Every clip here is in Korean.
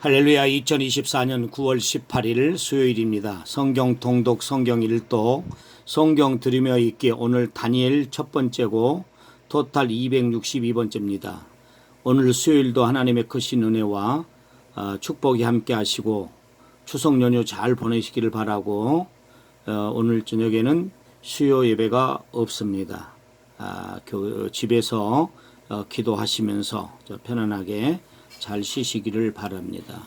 할렐루야 2024년 9월 18일 수요일입니다. 성경 통독 성경 일독 성경 들으며 읽기 오늘 다니엘 첫 번째고 토탈 262번째입니다. 오늘 수요일도 하나님의 크신 은혜와 어, 축복이 함께 하시고 추석 연휴 잘 보내시기를 바라고 어, 오늘 저녁에는 수요 예배가 없습니다. 아, 교- 집에서 어, 기도하시면서 저 편안하게 잘 쉬시기를 바랍니다.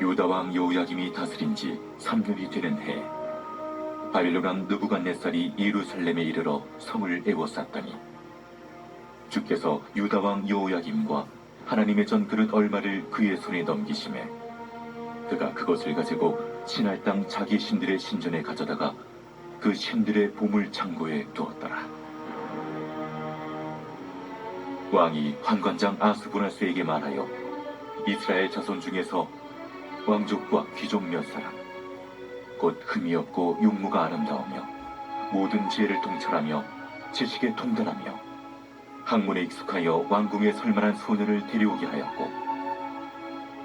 유다 왕 요야김이 다스린 지 3년이 되는 해 바빌론 왕 느부갓네살이 예루살렘에 이르러 성을 에워쌌더니 주께서 유다 왕 요야김과 하나님의 전 그릇 얼마를 그의 손에 넘기심에 그가 그것을 가지고 신할 땅 자기 신들의 신전에 가져다가 그 신들의 보물 창고에 두었더라. 왕이 환관장 아스보나스에게 말하여 이스라엘 자손 중에서 왕족과 귀족 몇 사람 곧 흠이 없고 용모가 아름다우며 모든 지혜를 통찰하며 지식에 통달하며 학문에 익숙하여 왕궁에 설만한 소년을 데려오게 하였고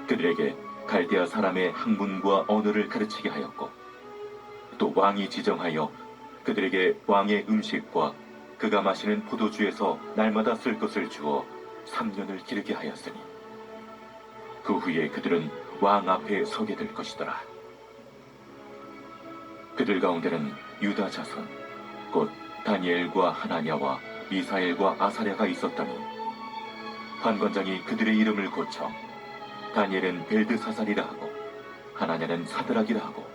그들에게 갈대아 사람의 학문과 언어를 가르치게 하였고 또 왕이 지정하여 그들에게 왕의 음식과 그가 마시는 포도주에서 날마다 쓸 것을 주어 3년을 기르게 하였으니 그 후에 그들은 왕 앞에 서게 될 것이더라. 그들 가운데는 유다 자손 곧 다니엘과 하나냐와 미사엘과 아사랴가 있었더니 관관장이 그들의 이름을 고쳐 다니엘은 벨드사살이라 하고 하나냐는 사드락이라 하고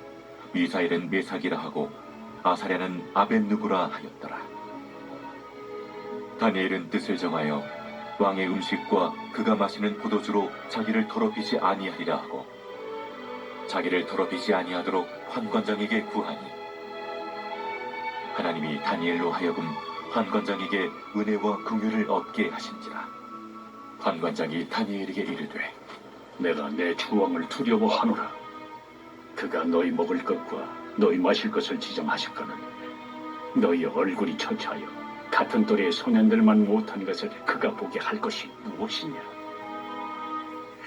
미사엘은 메삭이라 하고 아사랴는 아벤누구라 하였더라. 다니엘은 뜻을 정하여 왕의 음식과 그가 마시는 포도주로 자기를 더럽히지 아니하리라 하고 자기를 더럽히지 아니하도록 환관장에게 구하니 하나님이 다니엘로 하여금 환관장에게 은혜와 긍휼을 얻게 하신지라 환관장이 다니엘에게 이르되 내가 내 주왕을 두려워하노라. 그가 너희 먹을 것과 너희 마실 것을 지정하셨거늘 너희 얼굴이 처차하여 같은 또래의 소년들만 못한 것을 그가 보게 할 것이 무엇이냐?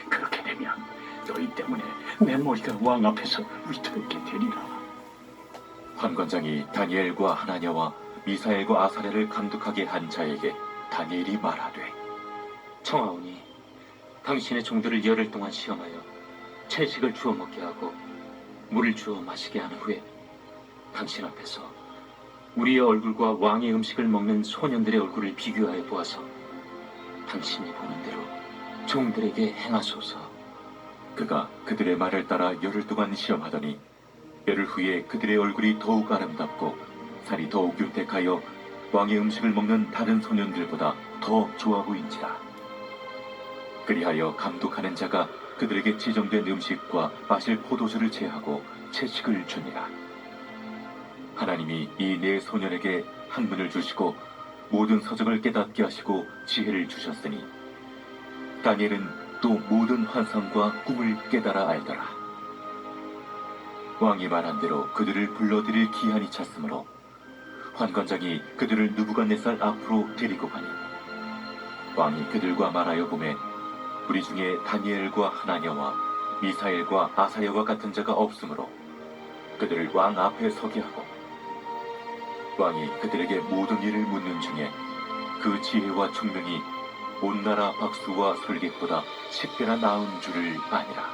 그렇게 되면 너희 때문에 내 머리가 왕 앞에서 위태롭게 되리라. 환관장이 다니엘과 하나냐와 미사엘과 아사랴를 감독하게 한 자에게 다니엘이 말하되 청하오니 당신의 종들을 열흘 동안 시험하여 채식을 주어 먹게 하고 물을 주어 마시게 한 후에 당신 앞에서 우리의 얼굴과 왕의 음식을 먹는 소년들의 얼굴을 비교하여 보아서 당신이 보는 대로 종들에게 행하소서. 그가 그들의 말을 따라 열흘 동안 시험하더니 열흘 후에 그들의 얼굴이 더욱 아름답고 살이 더욱 윤택하여 왕의 음식을 먹는 다른 소년들보다 더 좋아 보인지라. 그리하여 감독하는 자가 그들에게 지정된 음식과 마실 포도주를 제하고 채식을 주니라. 하나님이 이 네 소년에게 학문을 주시고 모든 서적을 깨닫게 하시고 지혜를 주셨으니 다니엘은 또 모든 환상과 꿈을 깨달아 알더라. 왕이 말한 대로 그들을 불러들일 기한이 찼으므로 환관장이 그들을 누부갓네살 앞으로 데리고 가니 왕이 그들과 말하여 보매 우리 중에 다니엘과 하나냐와 미사엘과 아사야와 같은 자가 없으므로 그들을 왕 앞에 서게 하고 왕이 그들에게 모든 일을 묻는 중에 그 지혜와 총명이 온 나라 박수와 솔깃보다 10배나 나은 줄을 아니라.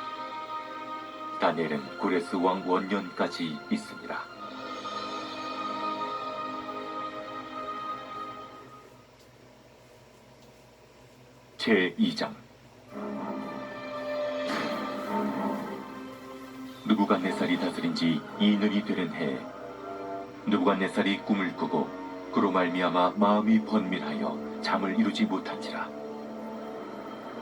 다니엘은 고레스 왕 원년까지 있습니다. 제 2장 누부갓네살이 다스린 지 2년이 되는 해 에 누부갓네살이 꿈을 꾸고 그로 말미암아 마음이 번민하여 잠을 이루지 못한지라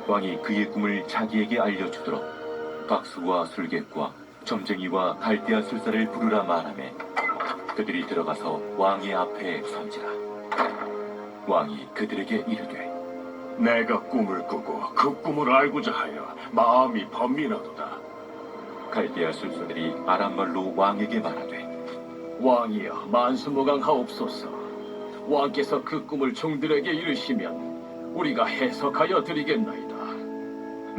왕이 그의 꿈을 자기에게 알려주도록 박수와 술객과 점쟁이와 갈대아 술사를 부르라 말하매 그들이 들어가서 왕의 앞에 선지라 왕이 그들에게 이르되 내가 꿈을 꾸고 그 꿈을 알고자 하여 마음이 번민하도다. 갈대아 술사들이 아람말로 왕에게 말하되 왕이여 만수무강하옵소서. 왕께서 그 꿈을 종들에게 이르시면 우리가 해석하여 드리겠나이다.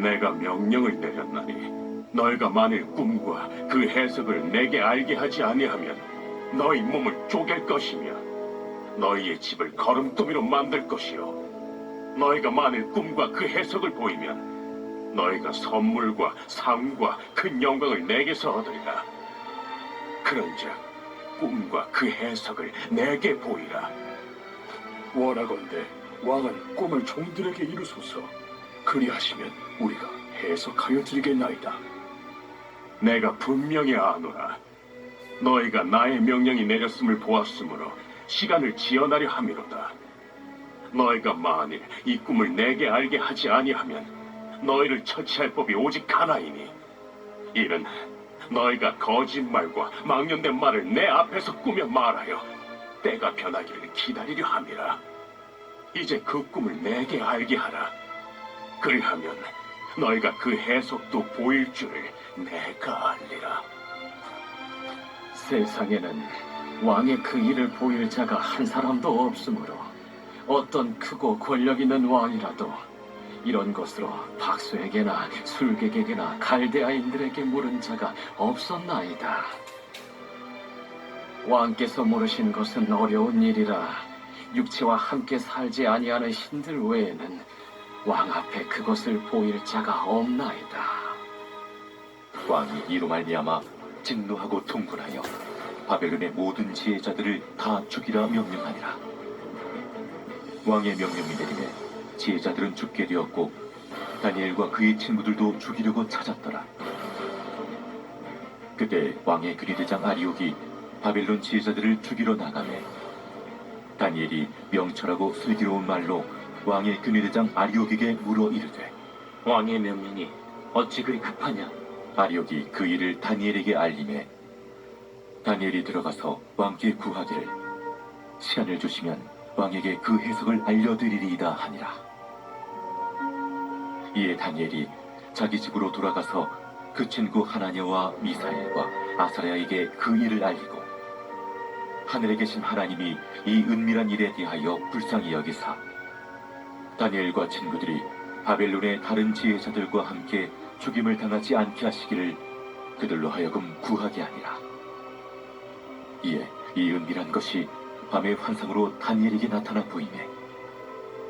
내가 명령을 내렸나니 너희가 만일 꿈과 그 해석을 내게 알게 하지 아니하면 너희 몸을 쪼갤 것이며 너희의 집을 걸음더미로 만들 것이요 너희가 만일 꿈과 그 해석을 보이면 너희가 선물과 상과 큰 영광을 내게서 얻으리라. 그런즉 꿈과 그 해석을 내게 보이라. 원하건대 왕은 꿈을 종들에게 이루소서. 그리하시면 우리가 해석하여 드리겠나이다. 내가 분명히 아노라. 너희가 나의 명령이 내렸음을 보았으므로 시간을 지연하려 함이로다. 너희가 만일 이 꿈을 내게 알게 하지 아니하면 너희를 처치할 법이 오직 하나이니 이는 너희가 거짓말과 망령된 말을 내 앞에서 꾸며 말하여 때가 변하기를 기다리려 함이라. 이제 그 꿈을 내게 알게 하라. 그리하면 너희가 그 해석도 보일 줄을 내가 알리라. 세상에는 왕의 그 일을 보일 자가 한 사람도 없으므로 어떤 크고 권력 있는 왕이라도 이런 것으로 박수에게나 술객에게나 갈대아인들에게 물은 자가 없었나이다. 왕께서 물으신 것은 어려운 일이라 육체와 함께 살지 아니하는 신들 외에는 왕 앞에 그것을 보일 자가 없나이다. 왕이 이로 말미암아 진노하고 통분하여 바벨론의 모든 지혜자들을 다 죽이라 명령하니라. 왕의 명령이 내림에 지혜자들은 죽게 되었고 다니엘과 그의 친구들도 죽이려고 찾았더라. 그때 왕의 근위대장 아리옥이 바벨론 지혜자들을 죽이러 나가매 다니엘이 명철하고 슬기로운 말로 왕의 근위대장 아리옥에게 물어 이르되 왕의 명령이 어찌 그리 급하냐? 아리옥이 그 일을 다니엘에게 알림해 다니엘이 들어가서 왕께 구하기를 시간을 주시면 왕에게 그 해석을 알려드리리이다 하니라. 이에 다니엘이 자기 집으로 돌아가서 그 친구 하나냐와 미사엘과 아사랴에게 그 일을 알리고 하늘에 계신 하나님이 이 은밀한 일에 대하여 불쌍히 여기사 다니엘과 친구들이 바벨론의 다른 지혜자들과 함께 죽임을 당하지 않게 하시기를 그들로 하여금 구하게 하니라. 이에 이 은밀한 것이 밤의 환상으로 다니엘에게 나타나 보이매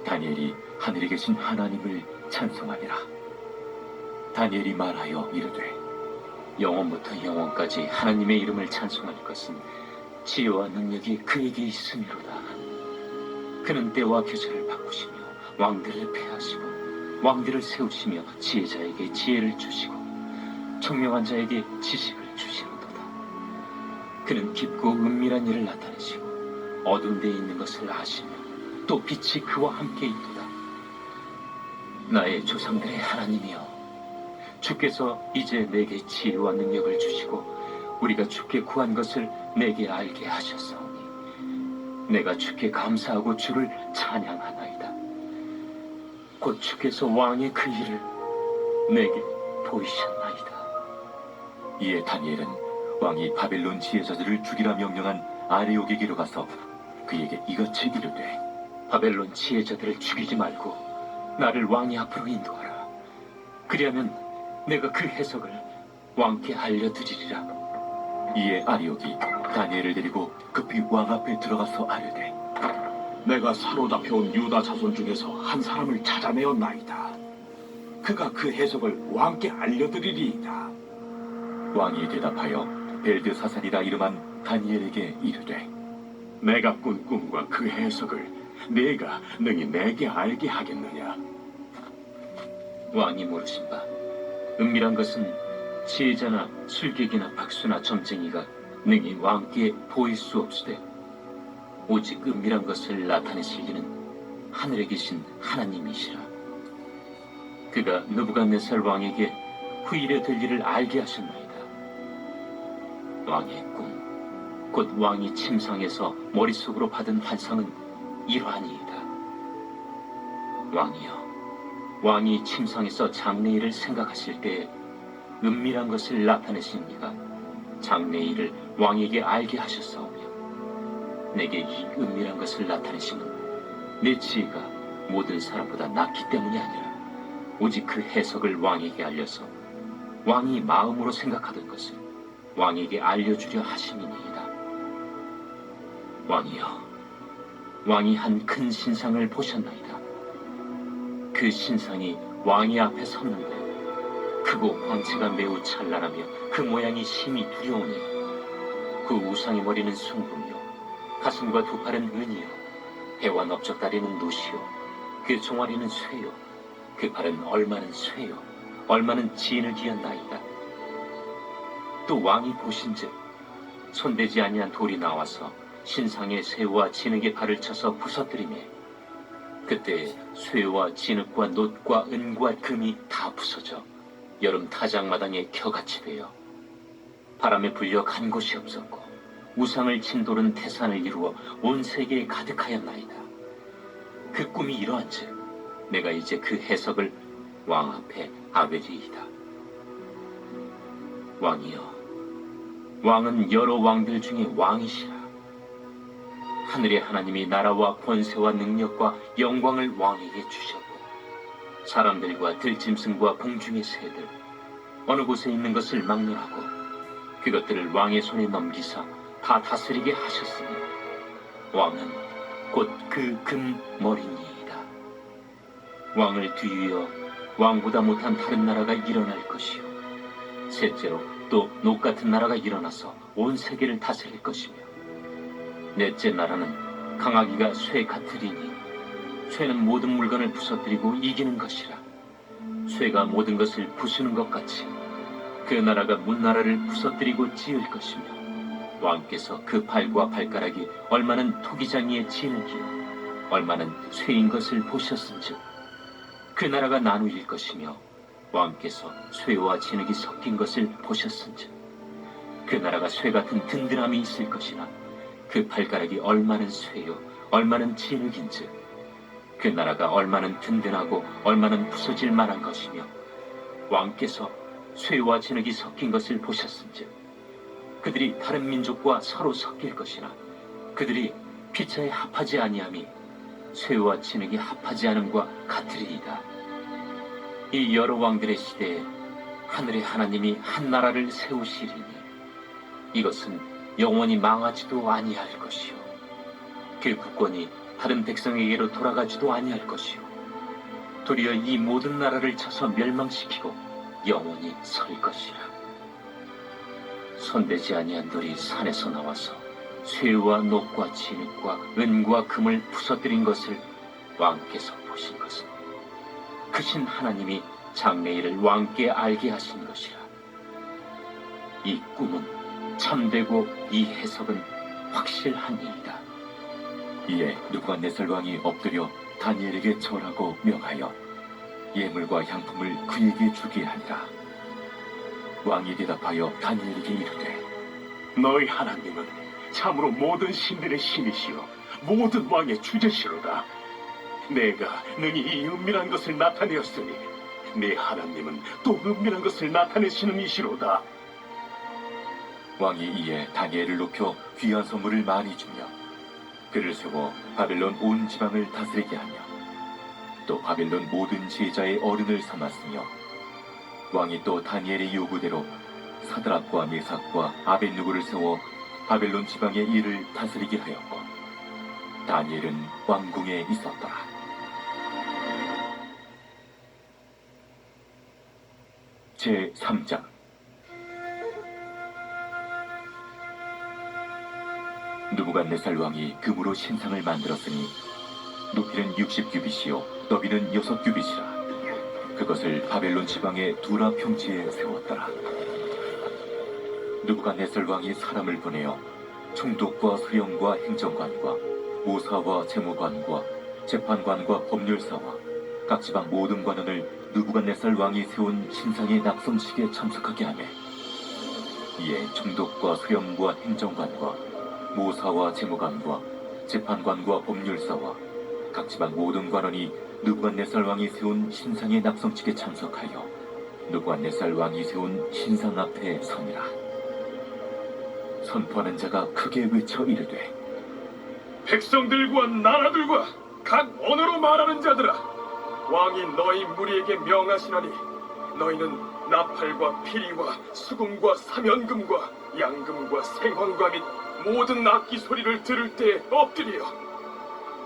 다니엘이 하늘에 계신 하나님을 찬송하니라. 다니엘이 말하여 이르되 영원부터 영원까지 하나님의 이름을 찬송할 것은 지혜와 능력이 그에게 있음이로다. 그는 때와 계절을 바꾸시며 왕들을 패하시고 왕들을 세우시며 지혜자에게 지혜를 주시고 청명한 자에게 지식을 주시는도다. 그는 깊고 은밀한 일을 나타내시고 어두운 데에 있는 것을 아시며 또 빛이 그와 함께 있도다. 나의 조상들의 하나님이여 주께서 이제 내게 지혜와 능력을 주시고 우리가 주께 구한 것을 내게 알게 하셨사오니 내가 주께 감사하고 주를 찬양하나이다. 곧 주께서 왕의 그 일을 내게 보이셨나이다. 이에 다니엘은 왕이 바벨론 지혜자들을 죽이라 명령한 아레옥에게로 가서 그에게 이같이 이르되 바벨론 지혜자들을 죽이지 말고 나를 왕의 앞으로 인도하라. 그리하면 내가 그 해석을 왕께 알려드리리라. 이에 아리옥이 다니엘을 데리고 급히 왕 앞에 들어가서 아뢰되 내가 사로잡혀온 유다 자손 중에서 한 사람을 찾아내었나이다. 그가 그 해석을 왕께 알려드리리이다. 왕이 대답하여 벨드사살이라 이름한 다니엘에게 이르되 내가 꾼 꿈과 그 해석을 내가 능히 내게 알게 하겠느냐? 왕이 물으신 바 은밀한 것은 지혜자나 술객이나 박수나 점쟁이가 능히 왕께 보일 수 없으되 오직 은밀한 것을 나타내실 이는 하늘에 계신 하나님이시라. 그가 느부갓네살 왕에게 후일에 될 일을 알게 하셨나이다. 왕의 꿈 곧 왕이 침상에서 머릿속으로 받은 환상은 이러하니이다 왕이여 왕이 침상에서 장래일을 생각하실 때 은밀한 것을 나타내신 이가 장래일을 왕에게 알게 하셨사오며 내게 이 은밀한 것을 나타내심은 내 지혜가 모든 사람보다 낫기 때문이 아니라 오직 그 해석을 왕에게 알려서 왕이 마음으로 생각하던 것을 왕에게 알려주려 하심이니이다. 왕이여, 왕이 한 큰 신상을 보셨나이다. 그 신상이 왕의 앞에 섰는데 크고 광채가 매우 찬란하며 그 모양이 심히 두려우니 그 우상의 머리는 숭금이요 가슴과 두 팔은 은이요 배와 넓적다리는 노시요 그 종아리는 쇠요 그 팔은 얼마는 쇠요 얼마는 진을 기었나이다 또 왕이 보신즉 손대지 아니한 돌이 나와서 신상의 쇠와 진흙의 발을 쳐서 부서뜨리매 그때 쇠와 진흙과 놋과 은과 금이 다 부서져 여름 타작마당에 겨같이 되어 바람에 불려 간 곳이 없었고 우상을 친 돌은 태산을 이루어 온 세계에 가득하였나이다. 그 꿈이 이러한즉 내가 이제 그 해석을 왕 앞에 아베리이다. 왕이여, 왕은 여러 왕들 중에 왕이시라. 하늘의 하나님이 나라와 권세와 능력과 영광을 왕에게 주셨고 사람들과 들짐승과 공중의 새들 어느 곳에 있는 것을 막론하고 그것들을 왕의 손에 넘기사 다 다스리게 하셨으니 왕은 곧 그 금 머리니이다. 왕을 뒤이어 왕보다 못한 다른 나라가 일어날 것이요 셋째로 또 녹 같은 나라가 일어나서 온 세계를 다스릴 것이며 넷째 나라는 강하기가 쇠 같으리니 쇠는 모든 물건을 부서뜨리고 이기는 것이라. 쇠가 모든 것을 부수는 것 같이 그 나라가 문나라를 부서뜨리고 지을 것이며 왕께서 그 발과 발가락이 얼마는 토기장이에 기어 얼마는 쇠인 것을 보셨은즉 그 나라가 나누일 것이며 왕께서 쇠와 진흙이 섞인 것을 보셨은즉 그 나라가 쇠 같은 든든함이 있을 것이나 그 발가락이 얼마는 쇠요 얼마는 진흙인즉 그 나라가 얼마는 든든하고 얼마는 부서질 만한 것이며 왕께서 쇠와 진흙이 섞인 것을 보셨은즉 그들이 다른 민족과 서로 섞일 것이나 그들이 피차에 합하지 아니함이 쇠와 진흙이 합하지 않음과 같으리이다. 이 여러 왕들의 시대에 하늘의 하나님이 한 나라를 세우시리니 이것은 영원히 망하지도 아니할 것이요. 그 국권이 다른 백성에게로 돌아가지도 아니할 것이요. 도리어 이 모든 나라를 쳐서 멸망시키고 영원히 설 것이라. 손대지 아니한 돌이 산에서 나와서 쇠와 녹과 진흙과 은과 금을 부서뜨린 것을 왕께서 보신 것은 크신 하나님이 장래일을 왕께 알게 하신 것이라. 이 꿈은 참되고 이 해석은 확실하니이다. 이에 누부갓네살 왕이 엎드려 다니엘에게 절하고 명하여 예물과 향품을 그에게 주게 하니라. 왕이 대답하여 다니엘에게 이르되 너희 하나님은 참으로 모든 신들의 신이시요 모든 왕의 주제시로다. 내가 능히 이 은밀한 것을 나타내었으니 네 하나님은 또 은밀한 것을 나타내시는 이시로다. 왕이 이에 다니엘을 높여 귀한 선물을 많이 주며 그를 세워 바벨론 온 지방을 다스리게 하며 또 바벨론 모든 제자의 어른을 삼았으며 왕이 또 다니엘의 요구대로 사드락과 메삭과 아벤누고를 세워 바벨론 지방의 일을 다스리게 하였고 다니엘은 왕궁에 있었더라. 제 3장 누부갓네살 왕이 금으로 신상을 만들었으니 높이는 60규빗이요 너비는 6규빗이라. 그것을 바벨론 지방의 두라 평지에 세웠더라. 누부갓네살 왕이 사람을 보내어 총독과 수령과 행정관과 모사와 재무관과 재판관과 법률사와 각 지방 모든 관원을 누부갓네살 왕이 세운 신상의 낙성식에 참석하게 하매 이에 총독과 수령과 행정관과 모사와 재무관과 재판관과 법률사와 각 지방 모든 관원이 누부갓네살 왕이 세운 신상의 낙성식에 참석하여 누부갓네살 왕이 세운 신상 앞에 서니라 선포하는 자가 크게 외쳐 이르되 백성들과 나라들과 각 언어로 말하는 자들아 왕이 너희 무리에게 명하시나니 너희는 나팔과 피리와 수금과 사면금과 양금과 생황과 및 모든 악기 소리를 들을 때 엎드려.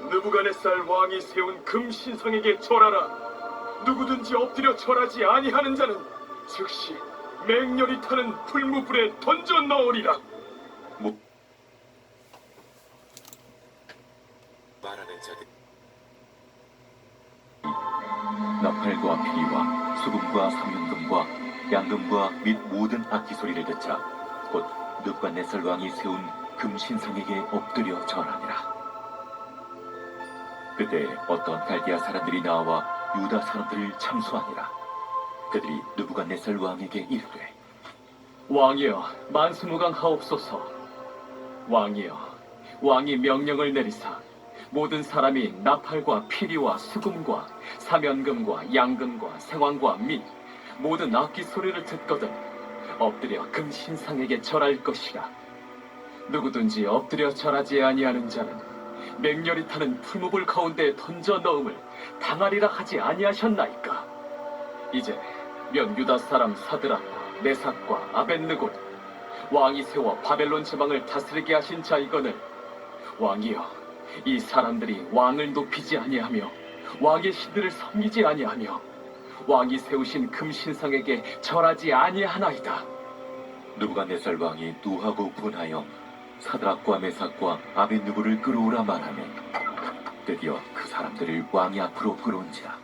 느부갓네살 왕이 세운 금 신상에게 절하라. 누구든지 엎드려 절하지 아니하는 자는 즉시 맹렬히 타는 풀무불에 던져 넣으리라. 말하는 자들. 나팔과 피리와 수금과 삼연금과 양금과 및 모든 악기 소리를 듣자 곧 느부갓네살 왕이 세운 금신상에게 엎드려 절하니라. 그때 어떤 갈대아 사람들이 나와 유다 사람들을 참수하니라. 그들이 느부갓네살 왕에게 이르되 왕이여 만수무강 하옵소서. 왕이여 왕이 명령을 내리사 모든 사람이 나팔과 피리와 수금과 사면금과 양금과 생황과 및 모든 악기 소리를 듣거든 엎드려 금 신상에게 절할 것이라 누구든지 엎드려 절하지 아니하는 자는 맹렬히 타는 풀무불 가운데 던져 넣음을 당하리라 하지 아니하셨나이까? 이제 면 유다 사람 사드락과 메삭과 아벤느고 왕이 세워 바벨론 지방을 다스리게 하신 자이거늘 왕이여 이 사람들이 왕을 높이지 아니하며 왕의 신들을 섬기지 아니하며 왕이 세우신 금신상에게 절하지 아니하나이다. 느부갓네살 왕이 노하고 분하여 사드락과 메삭과 아벤누고를 끌어오라 말하며 드디어 그 사람들을 왕이 앞으로 끌어온지라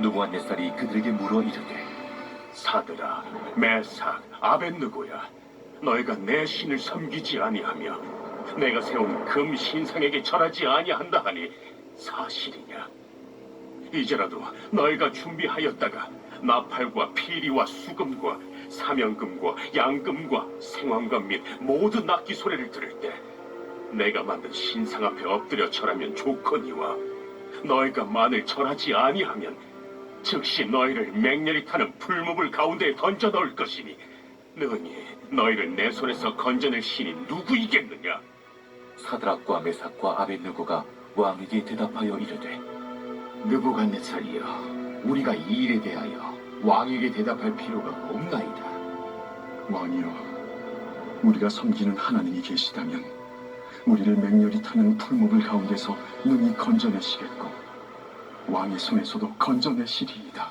느부갓네살이 그들에게 물어 이르되 사드라, 메삭, 아벤느고야. 너희가 내 신을 섬기지 아니하며 내가 세운 금 신상에게 절하지 아니한다 하니 사실이냐? 이제라도 너희가 준비하였다가 나팔과 피리와 수금과 사면금과 양금과 생황금 및 모든 악기 소리를 들을 때 내가 만든 신상 앞에 엎드려 절하면 좋거니와 너희가 만일 절하지 아니하면 즉시 너희를 맹렬히 타는 풀무불 가운데에 던져 넣을 것이니 너니 너희를 내 손에서 건져낼 신이 누구이겠느냐? 사드락과 메삭과 아벤누고가 왕에게 대답하여 이르되 느부갓네살이여, 우리가 이 일에 대하여 왕에게 대답할 필요가 없나이다. 왕이여, 우리가 섬기는 하나님이 계시다면 우리를 맹렬히 타는 풀목을 가운데서 능히 건져내시겠고 왕의 손에서도 건져내시리이다.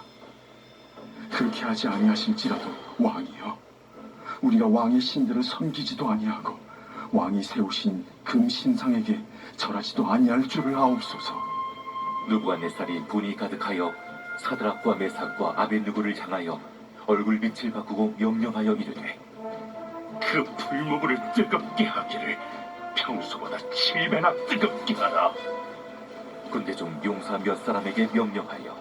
그렇게 하지 아니하실지라도 왕이여, 우리가 왕의 신들을 섬기지도 아니하고 왕이 세우신 금 신상에게 절하지도 아니할 줄을 아옵소서. 느부갓네살이 분이 가득하여 사드락과 메삭과 아벤누고를 향하여 얼굴빛을 바꾸고 명령하여 이르되 그 풀무불을 뜨겁게 하기를 평소보다 칠배나 뜨겁게 하라. 군대 중 용사 몇 사람에게 명령하여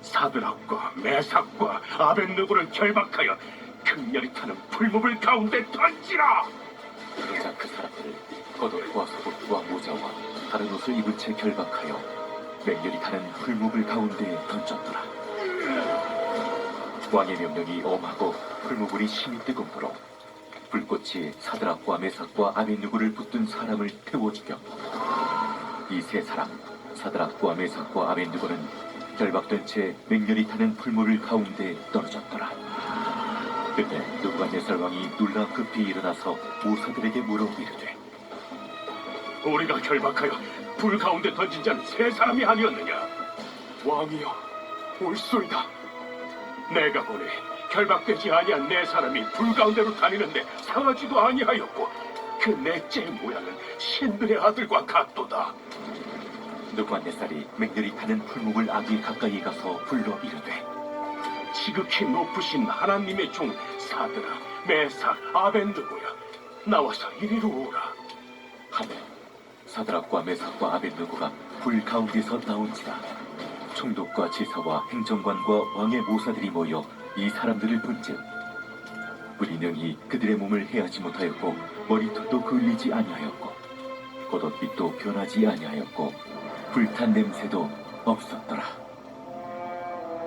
사드락과 메삭과 아벤누고를 결박하여 극렬히 타는 풀무불 가운데 던지라. 그러자 그 사람들을 겉옷과 속옷과 모자와 다른 옷을 입은 채 결박하여 맹렬히 타는 풀무불 가운데에 던졌더라. 왕의 명령이 엄하고 풀무불이 심히 뜨거우므로 불꽃이 사드락과 메삭과 아벤누고를 붙든 사람을 태워 죽였고 이세 사람 사드락과 메삭과 아벤누고는 결박된 채 맹렬히 타는 풀무불 가운데에 떨어졌더라. 그때 누부갓네살 왕이 놀라 급히 일어나서 모사들에게 물어 이르되 우리가 결박하여 불 가운데 던진 자는 세 사람이 아니었느냐? 왕이여, 옳소이다. 내가 보니 결박되지 아니한 네 사람이 불 가운데로 다니는데 상하지도 아니하였고 그 넷째 모양은 신들의 아들과 같도다. 누부갓네살이 맹렬히 타는 풀무불 아기 가까이 가서 불러 이르되 지극히 높으신 하나님의 종 사드라, 메삭, 아벤드고야. 나와서 이리로 오라. 사드락과 메삭과 아벤누고가 불 가운데서 나온지라 총독과 지사와 행정관과 왕의 모사들이 모여 이 사람들을 본즉 능히 그들의 몸을 해하지 못하였고 머리털도 그을리지 아니하였고 겉옷빛도 변하지 아니하였고 불탄 냄새도 없었더라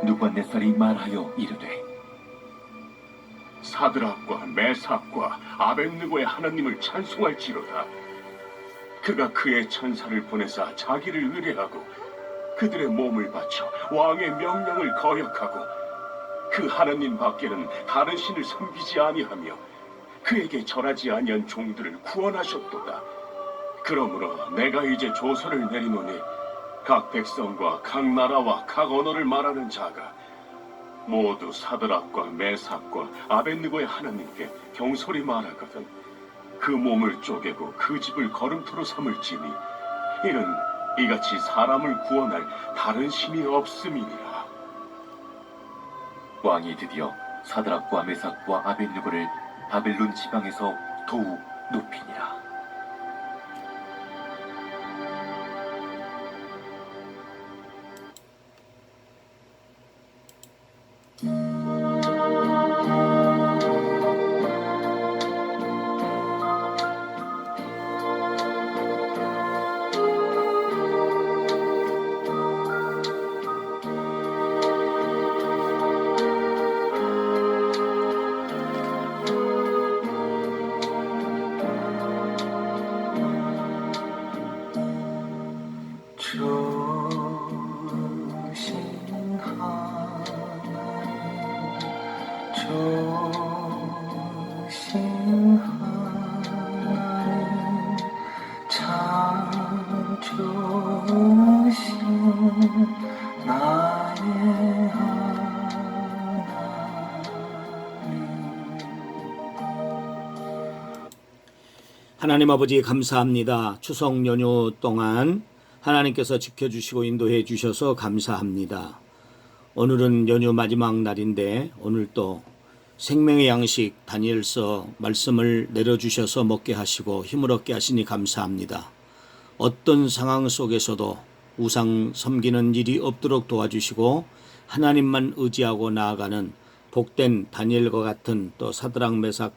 누관네살이 말하여 이르되 사드락과 메삭과 아벤느고의 하나님을 찬송할지로다. 그가 그의 천사를 보내사 자기를 의뢰하고 그들의 몸을 바쳐 왕의 명령을 거역하고 그 하나님 밖에는 다른 신을 섬기지 아니하며 그에게 절하지 아니한 종들을 구원하셨도다. 그러므로 내가 이제 조서를 내리노니 각 백성과 각 나라와 각 언어를 말하는 자가 모두 사드락과 메삭과 아벤느고의 하나님께 경솔히 말하거든 그 몸을 쪼개고 그 집을 걸음토로 삼을지니 이는 이같이 사람을 구원할 다른 신이 없음이니라. 왕이 드디어 사드락과 메삭과 아벤누고를 바벨론 지방에서 더욱 높이니라 하나님 아버지 감사합니다. 추석 연휴 동안 하나님께서 지켜주시고 인도해 주셔서 감사합니다. 오늘은 연휴 마지막 날인데 오늘 또 생명의 양식 다니엘서 말씀을 내려주셔서 먹게 하시고 힘을 얻게 하시니 감사합니다. 어떤 상황 속에서도 우상 섬기는 일이 없도록 도와주시고 하나님만 의지하고 나아가는 복된 다니엘과 같은 또 사드랑 메삭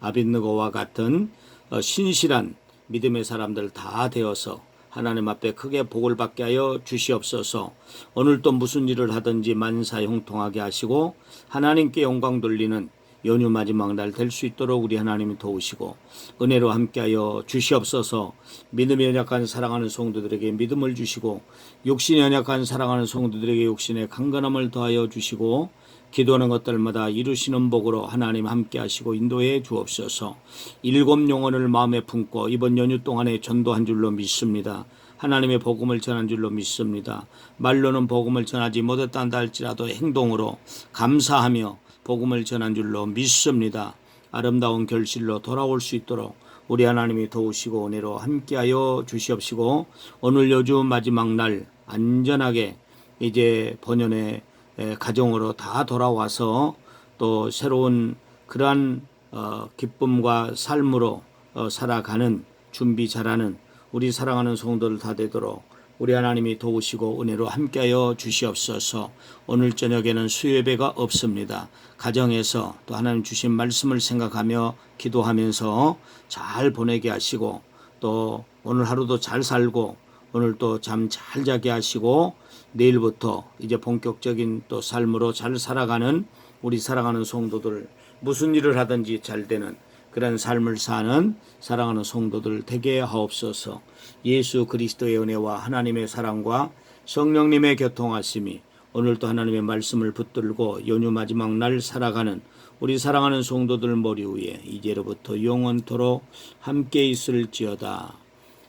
아빈느고와 같은 어, 신실한 믿음의 사람들 다 되어서 하나님 앞에 크게 복을 받게 하여 주시옵소서. 오늘 또 무슨 일을 하든지 만사 형통하게 하시고 하나님께 영광 돌리는 연휴 마지막 날 될 수 있도록 우리 하나님이 도우시고 은혜로 함께하여 주시옵소서. 믿음이 연약한 사랑하는 성도들에게 믿음을 주시고 욕심이 연약한 사랑하는 성도들에게 욕심의 강건함을 더하여 주시고 기도하는 것들마다 이루시는 복으로 하나님 함께 하시고 인도해 주옵소서. 일곱 영혼을 마음에 품고 이번 연휴 동안에 전도한 줄로 믿습니다. 하나님의 복음을 전한 줄로 믿습니다. 말로는 복음을 전하지 못했단다 할지라도 행동으로 감사하며 복음을 전한 줄로 믿습니다. 아름다운 결실로 돌아올 수 있도록 우리 하나님이 도우시고 은혜로 함께하여 주시옵시고 오늘 요주 마지막 날 안전하게 이제 본연의 에, 가정으로 다 돌아와서 또 새로운 그러한 어, 기쁨과 삶으로 어, 살아가는 준비 잘하는 우리 사랑하는 성도들 다 되도록 우리 하나님이 도우시고 은혜로 함께하여 주시옵소서. 오늘 저녁에는 수요예배가 없습니다. 가정에서 또 하나님 주신 말씀을 생각하며 기도하면서 잘 보내게 하시고 또 오늘 하루도 잘 살고 오늘 또 잠 잘 자게 하시고 내일부터 이제 본격적인 또 삶으로 잘 살아가는 우리 사랑하는 성도들 무슨 일을 하든지 잘 되는 그런 삶을 사는 사랑하는 성도들 되게 하옵소서. 예수 그리스도의 은혜와 하나님의 사랑과 성령님의 교통하심이 오늘도 하나님의 말씀을 붙들고 연휴 마지막 날 살아가는 우리 사랑하는 성도들 머리 위에 이제로부터 영원토록 함께 있을지어다.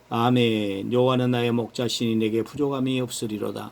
아멘. 여호와는 나의 목자신이 내게 부족함이 없으리로다.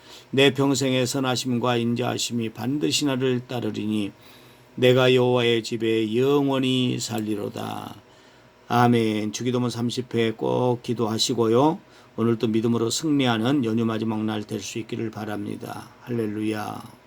내 평생의 선하심과 인자하심이 반드시 나를 따르리니 내가 여호와의 집에 영원히 살리로다. 아멘. 주기도문 30회 꼭 기도하시고요. 오늘도 믿음으로 승리하는 연휴 마지막 날 될 수 있기를 바랍니다. 할렐루야.